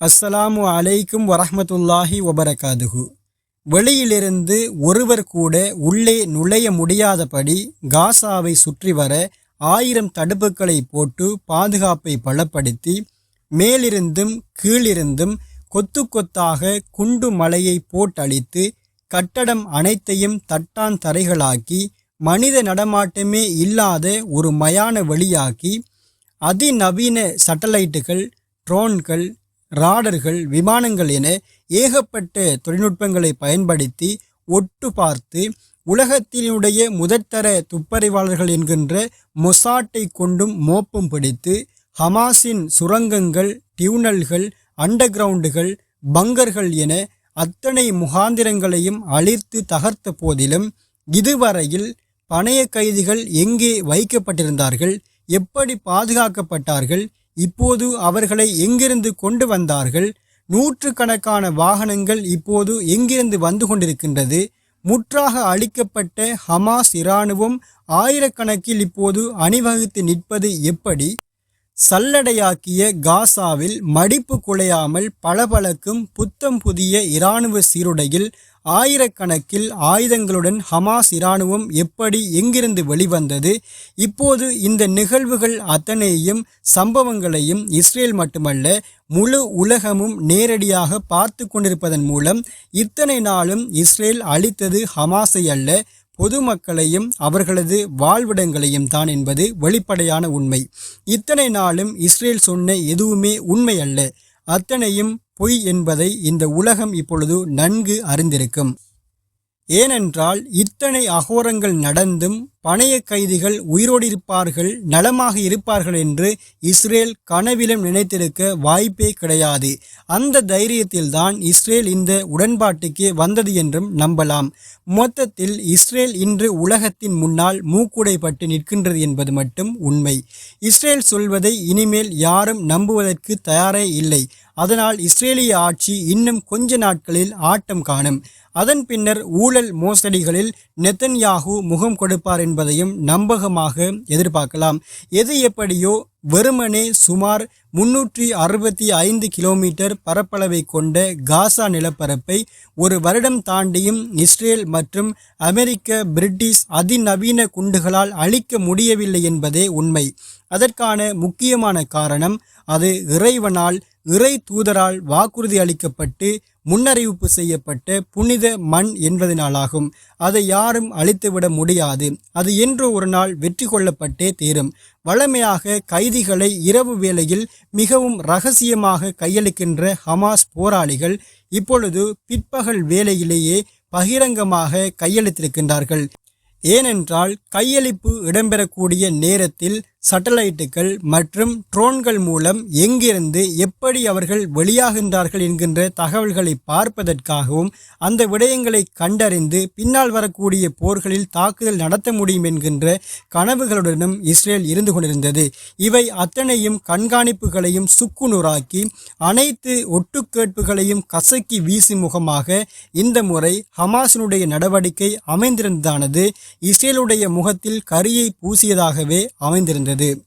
அஸ்ஸலாமு அலைக்கும் வரஹ்மத்துல்லாஹி வபரகாதுகு வெளியிலிருந்து ஒருவர் கூட உள்ளே நுழைய முடியாதபடி காசாவை சுற்றி வர ஆயிரம் தடுப்புகளை போட்டு பாதுகாப்பை பலப்படுத்தி மேலிருந்தும் கீழிருந்தும் கொத்து கொத்தாக குண்டு மலையை போட்டழித்து கட்டடம் அனைத்தையும் தட்டான் தரைகளாக்கி மனித நடமாட்டமே இல்லாத ஒரு மயான வெளியாக்கி அதிநவீன சட்டலைட்டுகள் ட்ரோன்கள் ராடர்கள் விமானங்கள் என ஏகப்பட்ட தொழில்நுட்பங்களை பயன்படுத்தி ஒட்டு பார்த்து உலகத்தினுடைய முதற்தர துப்பறிவாளர்கள் என்கின்ற மொசாட்டை கொண்டும் மோப்பம் பிடித்து ஹமாஸின் சுரங்கங்கள் டியூனல்கள் அண்டர் கிரவுண்டுகள் பங்கர்கள் என அத்தனை முகாந்திரங்களையும் அழித்து தகர்த்த போதிலும் இதுவரையில் பணைய கைதிகள் எங்கே வைக்கப்பட்டிருந்தார்கள் எப்படி பாதுகாக்கப்பட்டார்கள் இப்போது அவர்களை எங்கிருந்து கொண்டு வந்தார்கள்? நூற்றுக்கணக்கான வாகனங்கள் இப்போது எங்கிருந்து வந்து கொண்டிருக்கின்றது? முற்றாக அழிக்கப்பட்ட ஹமாஸ் இராணுவம் ஆயிரக்கணக்கில் இப்போது அணிவகுத்து நிற்பது எப்படி? சல்லடையாக்கிய காசாவில் மடிப்பு குலையாமல் பளபளக்கும் புத்தம் புதிய இராணுவ சீருடையில் ஆயிரக்கணக்கில் ஆயுதங்களுடன் ஹமாஸ் இராணுவம் எப்படி எங்கிருந்து வெளிவந்தது? இப்போது இந்த நிகழ்வுகள் அத்தனையும் சம்பவங்களையும் இஸ்ரேல் மட்டுமல்ல முழு உலகமும் நேரடியாக பார்த்து கொண்டிருப்பதன் மூலம் இத்தனை நாளும் இஸ்ரேல் அளித்தது ஹமாஸை அல்ல பொதுமக்களையும் அவர்களது வாழ்விடங்களையும் தான் என்பது வெளிப்படையான உண்மை. இத்தனை நாளும் இஸ்ரேல் சொன்ன எதுவுமே உண்மை அல்ல. அத்தனையும் பொய் என்பதை இந்த உலகம் இப்பொழுது நன்கு அறிந்திருக்கும். ஏனென்றால் இத்தனை அகோரங்கள் நடந்தும் பணைய கைதிகள் உயிரோடு இருப்பார்கள் நலமாக இருப்பார்கள் என்று இஸ்ரேல் கனவிலும் நினைத்திருக்க வாய்ப்பே கிடையாது. அந்த தைரியத்தில்தான் இஸ்ரேல் இந்த உடன்பாட்டுக்கு வந்தது என்றும் நம்பலாம். மொத்தத்தில் இஸ்ரேல் இன்று உலகத்தின் முன்னால் மூக்குடைப்பட்டு நிற்கின்றது என்பது மட்டும் உண்மை. இஸ்ரேல் சொல்வதை இனிமேல் யாரும் நம்புவதற்கு தயாரே இல்லை. அதனால் இஸ்ரேலிய ஆட்சி இன்னும் கொஞ்ச நாட்களில் ஆட்டம் காணும். அதன் பின்னர் ஊழல் மோசடிகளில் நெத்தன்யாகு முகம் கொடுப்பார் என்பதையும் நம்பகமாக எதிர்பார்க்கலாம். எது எப்படியோ வெறுமனே சுமார் முன்னூற்றி அறுபத்தி ஐந்து கிலோமீட்டர் பரப்பளவை கொண்ட காசா நிலப்பரப்பை ஒரு வருடம் தாண்டியும் இஸ்ரேல் மற்றும் அமெரிக்க பிரிட்டிஷ் அதிநவீன குண்டுகளால் அழிக்க முடியவில்லை என்பதே உண்மை. அதற்கான முக்கியமான காரணம் அது இறைவனால் இறை தூதரால் வாக்குறுதி அளிக்கப்பட்டு முன்னறிவிப்பு செய்யப்பட்ட புனித மண் என்பதனாலாகும். அதை யாரும் அழித்துவிட முடியாது. அது என்று ஒரு நாள் வெற்றி கொள்ளப்பட்டே தீரும். வழமையாக கைதிகளை இரவு வேளையில் மிகவும் ரகசியமாக கையளிக்கின்ற ஹமாஸ் போராளிகள் இப்பொழுது பிற்பகல் வேளையிலேயே பகிரங்கமாக கையளித்திருக்கின்றார்கள். ஏனென்றால் கையளிப்பு இடம்பெறக்கூடிய நேரத்தில் சட்டலைட்டுகள் மற்றும் ட்ரோன்கள் மூலம் எங்கிருந்து எப்படி அவர்கள் வெளியாகின்றார்கள் என்கின்ற தகவல்களை பார்ப்பதற்காகவும் அந்த விடயங்களை கண்டறிந்து பின்னால் வரக்கூடிய போர்களில் தாக்குதல் நடத்த முடியும் என்கின்ற கனவுகளுடனும் இஸ்ரேல் இருந்து கொண்டிருந்தது. இவை அத்தனையும் கண்காணிப்புகளையும் சுக்குநூறாக்கி அனைத்து ஒட்டுக்கேட்புகளையும் கசக்கி வீசும் முகமாக இந்த முறை ஹமாஸினுடைய நடவடிக்கை அமைந்திருந்ததானது இஸ்ரேலுடைய முகத்தில் கரியை பூசியதாகவே அமைந்திருந்தது. بندے دے